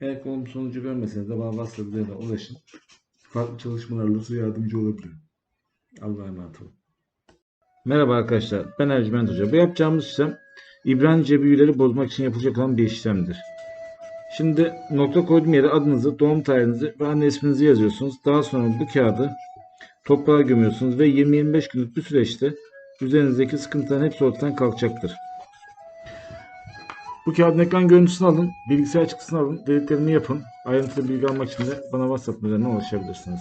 Eğer olumlu sonucu görmeseniz de bana WhatsApp ulaşın. Farklı çalışmalarla size yardımcı olabilirim. Allah'a emanet olun. Merhaba arkadaşlar. Ben Ercüment Hoca. Bu yapacağımız işlem İbranice büyüleri bozmak için yapılacak olan bir işlemdir. Şimdi nokta koyduğum yere adınızı, doğum tarihinizi ve anne isminizi yazıyorsunuz. Daha sonra bu kağıdı toprağa gömüyorsunuz ve 20-25 günlük bir süreçte üzerinizdeki sıkıntıların hepsi ortadan kalkacaktır. Bu kağıdın ekran görüntüsünü alın, bilgisayar çıktısını alın, dediklerimi yapın. Ayrıntılı bilgi almak için de bana WhatsApp üzerinden ulaşabilirsiniz.